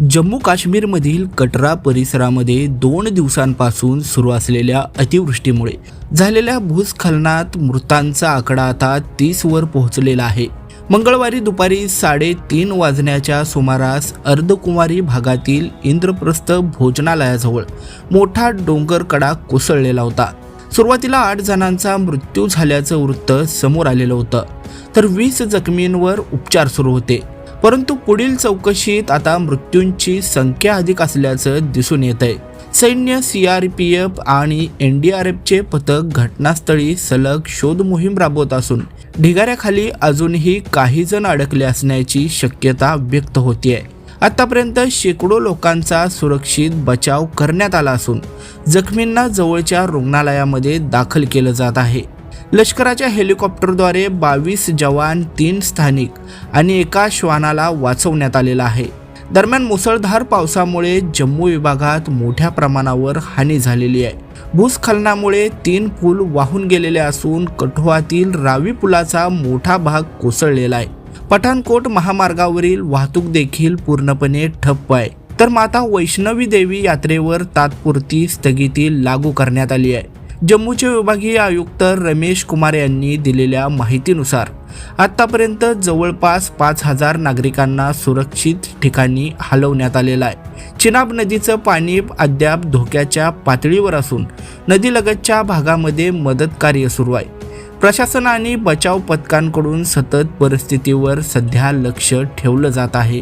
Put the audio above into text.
जम्मू काश्मीरमधील कटरा परिसरामध्ये दोन दिवसांपासून सुरू असलेल्या अतिवृष्टीमुळे झालेल्या भूस्खलनात मृतांचा आकडा आता तीसवर पोहोचलेला आहे. मंगळवारी दुपारी साडेतीन वाजण्याच्या सुमारास अर्धकुमारी भागातील इंद्रप्रस्थ भोजनालयाजवळ मोठा डोंगर कडा कोसळलेला होता. सुरुवातीला आठ जणांचा मृत्यू झाल्याचं वृत्त समोर आलेलं होतं. तर वीस जखमींवर उपचार सुरू होते. परंतु पुढील चौकशीत आता मृत्यूंची संख्या अधिक असल्याचं दिसून येत आहे सैन्य सी आर पी एफ आणि एन डी आर एफचे पथक घटनास्थळी सलग शोध मोहीम राबवत असून ढिगाऱ्याखाली अजूनही काही जण अडकले असण्याची शक्यता व्यक्त होतीये. आतापर्यंत शेकडो लोकांचा सुरक्षित बचाव करण्यात आला असून जखमींना जवळच्या रुग्णालयामध्ये दाखल केलं जात आहे. लष्कराच्या हेलिकॉप्टरद्वारे बावीस जवान तीन स्थानिक आणि एका श्वानाला वाचवण्यात आलेला आहे. दरम्यान मुसळधार पावसामुळे जम्मू विभागात मोठ्या प्रमाणावर हानी झालेली आहे. भूस्खलनामुळे तीन पूल वाहून गेलेले असून कठुआतील रावी पुलाचा मोठा भाग कोसळलेला आहे. पठाणकोट महामार्गावरील वाहतूक देखील पूर्णपणे ठप्प आहे. तर माता वैष्णवी देवी यात्रेवर तात्पुरती स्थगिती लागू करण्यात आली आहे. जम्मूचे विभागीय आयुक्त रमेश कुमार यांनी दिलेल्या माहितीनुसार आतापर्यंत जवळपास पाच हजार नागरिकांना सुरक्षित ठिकाणी हलवण्यात आलेलं आहे. चिनाब नदीचं पाणी अद्याप धोक्याच्या पातळीवर असून नदीलगतच्या भागामध्ये मदत कार्य सुरू आहे. प्रशासन आणि बचाव पथकांकडून सतत परिस्थितीवर सध्या लक्ष ठेवलं जात आहे.